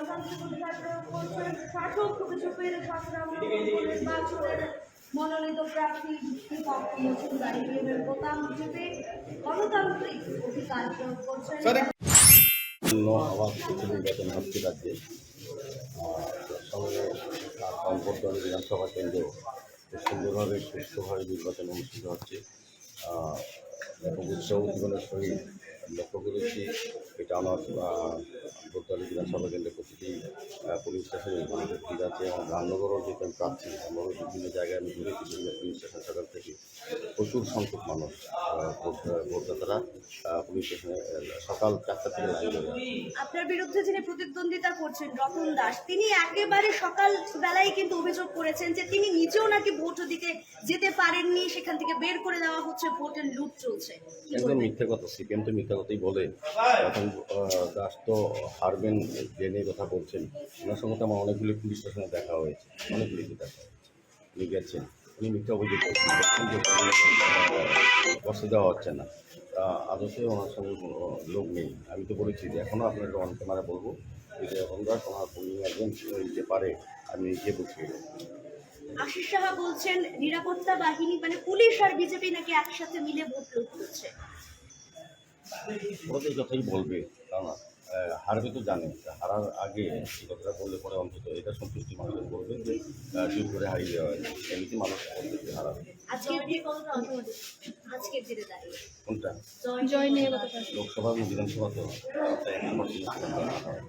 গণতান্ত্রিক অধিকার প্রয়োগ করছেন শাসক অভিযোগের সংগ্রাম নির্বাচনের মনোনীত প্রার্থী বোতাম গণতান্ত্রিক অধিকার প্রয়োগ করছেন। জন্য নির্বাচন হচ্ছে রাজ্যে। সঙ্গে কম্পোর্টন বিধানসভা কেন্দ্রেও সুন্দরভাবে সুস্থভাবে নির্বাচন অনুষ্ঠিত হচ্ছে। উৎসব উদ্দীপনার সহিত লক্ষ্য করেছি এটা আমার ভোটদালি বিধানসভা কেন্দ্রে প্রতিটি পুলিশ স্টেশনে উপস্থিত আছে এবং রামনগরও যেহেতু আমি প্রার্থী রামনগর বিভিন্ন জায়গায় আমি ঘুরেছি বিভিন্ন পুলিশ স্টেশন সকাল থেকে প্রচুর সংখ্যক মানুষ ভোটদাতারা পুলিশ স্টেশনে সকাল চারটা থেকে লাইন যায় আপনার বিরুদ্ধে যিনি প্রতিদ্বন্দ্বিতা করছেন রতন দাস তিনি একেবারে সকাল বেলায় কিন্তু অভিযোগ করেছেন যে তিনি নিজেও নাকি ভোট দিতে যেতে পারেননি সেখান থেকে বের করে দেওয়া হচ্ছে ভোটের লুট চলছে একদম? মিথ্যে কথা সিপিএম তো মিথ্যা কথাই বলে এখন দাস তো হারবেন জেনে কথা বলছেন, ওনার সঙ্গে তো আমার অনেকগুলি পুলিশ স্টেশনে দেখা হয়েছে, অনেকগুলি দেখা হয়েছে। উনি গেছেন, উনি মিথ্যা অভিযোগ করছেন যে বসে দেওয়া হচ্ছে না। তা আদর্শে ওনার সঙ্গে লোক নেই। আমি তো বলেছি যে এখনও আপনাকে অন ক্যামেরা বলব যে দাস ওনার উনি একজন নিতে পারে, আমি নিজে বসিয়ে আশিস সাহা বলছেন, নিরাপত্তা বাহিনী মানে পুলিশ আর বিজেপি নাকি একসাথে মিলে ভোট লুট করছে ওরা তো যতই বলবে কারণ আহ, হারবে তো জানে হারার আগে এই কথাটা বললে পরে অন্তত এটা সন্তুষ্টি মানুষের বলবে যে জোর করে হারিয়ে দেওয়া হয়েছে এমনিতে মানুষ বলবে যে হারাবে। কোনটা? লোকসভা এবং বিধানসভা তো বর্তমানে